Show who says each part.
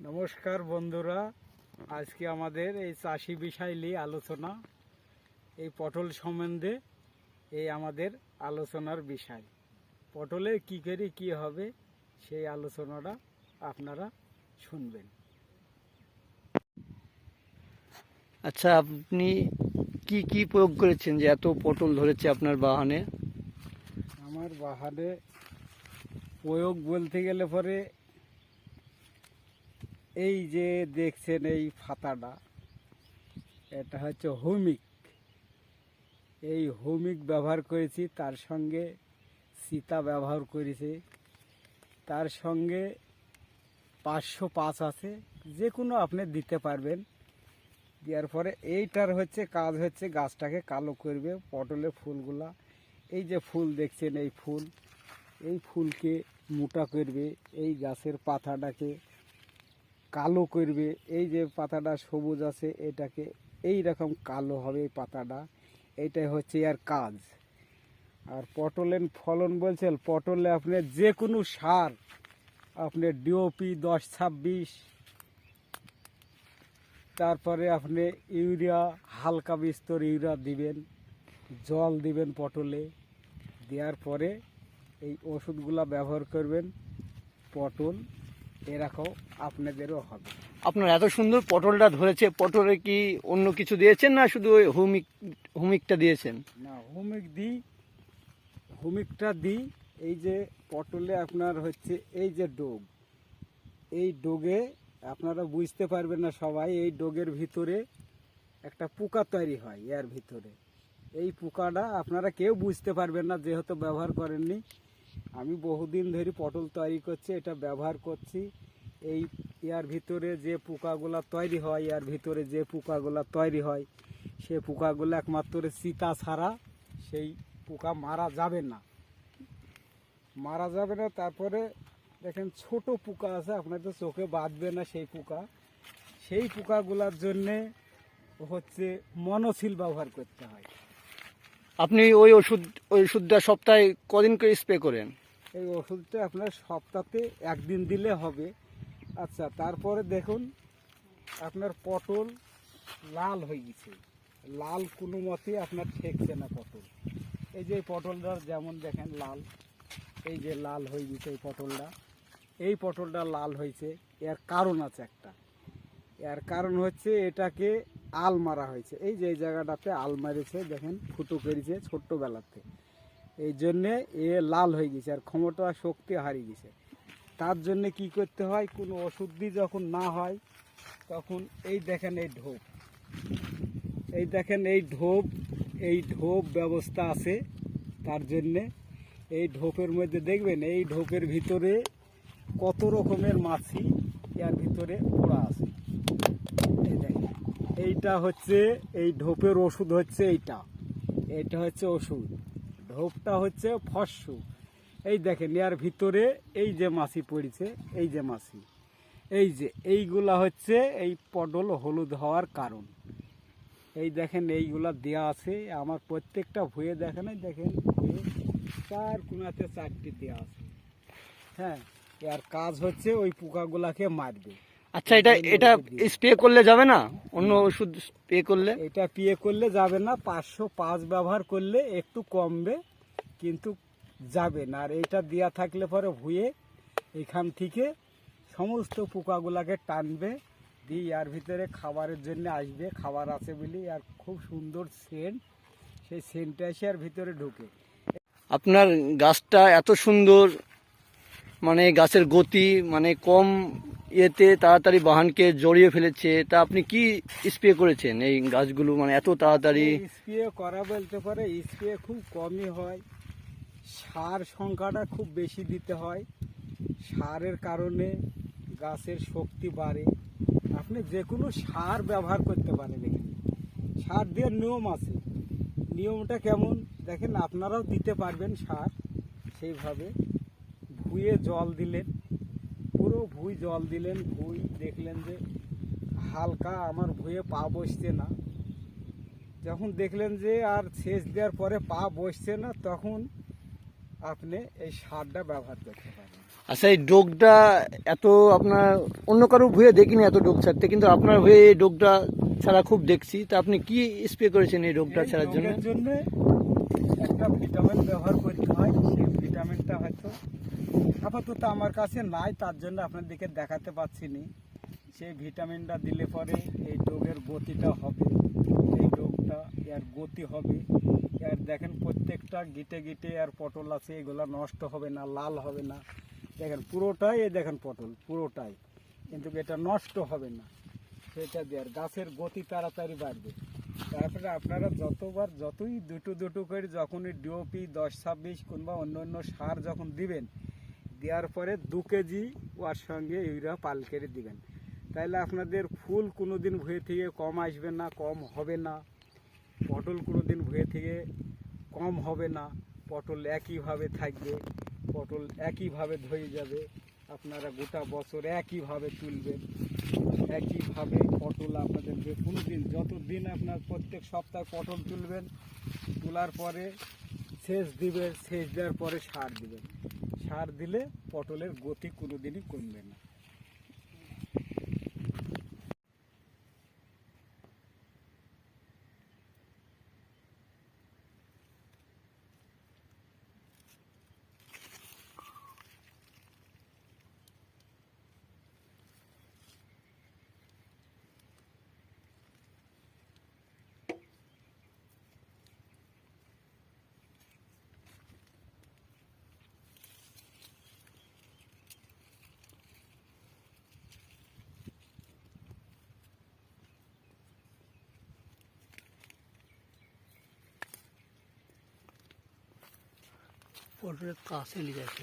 Speaker 1: নমস্কার বন্ধুরা। আজকে আমাদের এই চাষি বিষয় নিয়ে আলোচনা এই পটল সম্বন্ধে এই আমাদের আলোচনার বিষয়। পটলে কি করে কি হবে সেই আলোচনাটা আপনারা শুনবেন।
Speaker 2: আচ্ছা আপনি কি কি প্রয়োগ করেছেন যে এত পটল ধরেছে আপনার বাহানে?
Speaker 1: আমার বাহানে প্রয়োগ বলতে গেলে পরে এই যে দেখছেন এই ফাতাটা, এটা হচ্ছে হোমিক। এই হোমিক ব্যবহার করেছি, তার সঙ্গে সীতা ব্যবহার করেছি। তার সঙ্গে পাঁচশো পাঁচ আছে, যে কোনো আপনি দিতে পারবেন। দেওয়ার পরে এইটার হচ্ছে কাজ হচ্ছে গাছটাকে কালো করবে, পটলের ফুলগুলা। এই যে ফুল দেখছেন, এই ফুল। এই ফুলকে মোটা করবে, এই গাছের পাতাটাকে কালো করবে, এই যে পাতাটা সবুজ আছে, এটাকে এই রকম কালো হবে এই পাতাটা। এইটাই হচ্ছে এর কাজ। আর পটলের ফলন বলছেন পটলে আপনি যে কোনো সার, আপনি ডিওপি দশ ছাব্বিশ, তারপরে আপনি ইউরিয়া, হালকা বিস্তর ইউরিয়া দিবেন, জল দিবেন পটলে। দেওয়ার পরে এই ওষুধগুলা ব্যবহার করবেন, পটল। এরকম আপনাদেরও হবে।
Speaker 2: আপনার এত সুন্দর পটলটা ধরেছে পটলে কি অন্য কিছু দিয়েছেন না শুধু ওই হুমিক হুমিকটা দিয়েছেন?
Speaker 1: না হুমিক দিই হুমিকটা দিই এই যে পটলে আপনার হচ্ছে এই যে ডোগ। এই ডোগে আপনারা বুঝতে পারবেন না সবাই এই ডোগের ভিতরে একটা পোকা তৈরি হয় এর ভিতরে। এই পোকাটা আপনারা কেউ বুঝতে পারবেন না যেহেতু ব্যবহার করেননি। আমি বহুদিন ধরে পটল তৈরি করছি, এটা ব্যবহার করছি। এই ইয়ার ভিতরে যে পোকাগুলা তৈরি হয়, ইয়ার ভিতরে যে পোকাগুলা তৈরি হয়, সে পোকাগুলো একমাত্র চিতা ছাড়া সেই পোকা মারা যাবে না। মারা যাবে না, তারপরে দেখেন ছোট পোকা আছে আপনার তো চোখে বাঁধবে না সেই পোকা। সেই পোকাগুলোর জন্যে হচ্ছে মনোসিল ব্যবহার করতে হয়।
Speaker 2: আপনি ওই ওষুধ, ওই ওষুধটা সপ্তাহে কদিন করে স্প্রে করেন?
Speaker 1: এই ওষুধটা আপনার সপ্তাহে একদিন দিলে হবে। আচ্ছা তারপরে দেখুন, আপনার পটল লাল হয়ে গেছে। লাল কোনো মতে আপনার ঠেকছে না পটল। এই যে পটলটা যেমন দেখেন লাল, এই যে লাল হয়ে গেছে এই পটলটা। এই পটলটা লাল হয়েছে, এর কারণ আছে একটা। এর কারণ হচ্ছে এটাকে আল মারা হয়েছে। এই যে জায়গাটাতে আল মারেছে, দেখেন, ফুটো করেছে ছোট্টবেলাতে। এই জন্যে এ লাল হয়ে গেছে আর ক্ষমতা শক্তি হারিয়ে গেছে। তার জন্য কি করতে হয়? কোনো দিয়ে যখন না হয়, তখন এই দেখেন এই ঢোপ। এই দেখেন এই ঢোপ এই ঢোপ ব্যবস্থা আছে তার জন্যে। এই ঢোপের মধ্যে দেখবেন, এই ঢোপের ভিতরে কত রকমের মাছি, এর ভিতরে ওড়া আছে এই দেখেন এইটা হচ্ছে, এই ঢোপের ওষুধ হচ্ছে এইটা। এইটা হচ্ছে ওষুধ। ঢোপটা হচ্ছে ফসু এই দেখেন, এর ভিতরে এই যে মাছি পড়েছে, এই যে মাছি। এই যে, এইগুলা হচ্ছে এই পটল হলুদ হওয়ার কারণ। এই দেখেন, এইগুলা দেয়া আছে। আমার প্রত্যেকটা ভুয়ে দেখেন দেখেন চার কোনাতে চারটি দেওয়া আছে। হ্যাঁ এর কাজ হচ্ছে ওই পোকাগুলাকে মারবে।
Speaker 2: আচ্ছা এটা এটা স্প্রে করলে যাবে না? অন্য ওষুধ স্প্রে করলে?
Speaker 1: এটা পিয়ে করলে যাবে না পাঁচশো পাঁচ ব্যবহার করলে একটু কমবে কিন্তু যাবে না। আর এটা দেওয়া থাকলে পরে ভুয়ে এখান থেকে সমস্ত পোকাগুলাকে টানবে দিয়ে ইয়ার ভিতরে খাবারের জন্য আসবে। খাবার আছে বলি আর খুব সুন্দর সেন্ট সেই সেন্টটা এসে আর ভিতরে ঢুকে।
Speaker 2: আপনার গাছটা এত সুন্দর মানে গাছের গতি মানে কম ইয়েতে তাড়াতাড়ি বাহানকে জড়িয়ে ফেলেছে। তা আপনি কি স্প্রে করেছেন এই গাছগুলো? মানে এত তাড়াতাড়ি?
Speaker 1: স্প্রে করা বলতে পারে স্প্রে খুব কমই হয়। সার সংখ্যাটা খুব বেশি দিতে হয়। সারের কারণে গাছের শক্তি বাড়ে। আপনি যে কোনো সার ব্যবহার করতে পারেন এখানে। সার দেওয়ার নিয়ম আছে। নিয়মটা কেমন? দেখেন, আপনারাও দিতে পারবেন সার সেইভাবে। ভুয়ে জল দিলেন। ভুই জল দিলেন ভুই দেখলেন যে হালকা আমার ভুয়ে পা বসছে না। যখন দেখলেন যে আর সেচ দেওয়ার পরে পা বসছে না তখন আপনি এই সারটা ব্যবহার করতে পারেন।
Speaker 2: আচ্ছা এই ডোগটা এত আপনার অন্য কারও ভুয়ে দেখিনি এত ডোগ ছাড়তে কিন্তু আপনার হয়ে এই ডোগটা ছাড়া খুব দেখছি। তা আপনি কি স্প্রে করেছেন এই
Speaker 1: এই
Speaker 2: ছাড়ার জন্য?
Speaker 1: জন্য একটা ভিটামিন ব্যবহার করতে হয় সেই ভিটামিনটা হয়তো আপাতত আমার কাছে নাই, তার জন্য আপনাদেরকে দেখাতে পাচ্ছি না সেই ভিটামিনটা দিলে পরে এই রোগের গতিটা হবে। এই রোগটা এর গতি হবে। এর দেখেন প্রত্যেকটা গিটে গিটে আর পটল আছে, এগুলো নষ্ট হবে না, লাল হবে না। দেখেন পুরোটাই এই দেখেন পটল, পুরোটাই। কিন্তু এটা নষ্ট হবে না। সেটা দেওয়ার গাছের গতি তাড়াতাড়ি বাড়বে। তারপরে আপনারা যতবার, যতই দুটো দুটো করে যখনই ডিওপি দশ ছাব্বিশ কিংবা অন্য অন্য সার যখন দিবেন দেওয়ার পরে দু কেজি ওর সঙ্গে ইউরিয়া পাল কেটে দিবেন। তাহলে আপনাদের ফুল কোনো দিন ভুয়ে থেকে কম আসবে না, কম হবে না। পটল কোনো দিন ভুয়ে থেকে কম হবে না। পটল একইভাবে থাকবে, পটল একইভাবে ধরে যাবে। আপনারা গোটা বছর একইভাবে তুলবেন, একইভাবে পটল আপনাদেরকে কোনো দিন যত দিন আপনার প্রত্যেক সপ্তাহে পটল তুলবেন, তোলার পরে সেচ দিবেন, সেচ দেওয়ার পরে সার দিবেন। সার দিলে পটলের গতি কোনোদিনই কমবে না।
Speaker 2: পটলের কাছে নিয়ে যাচ্ছে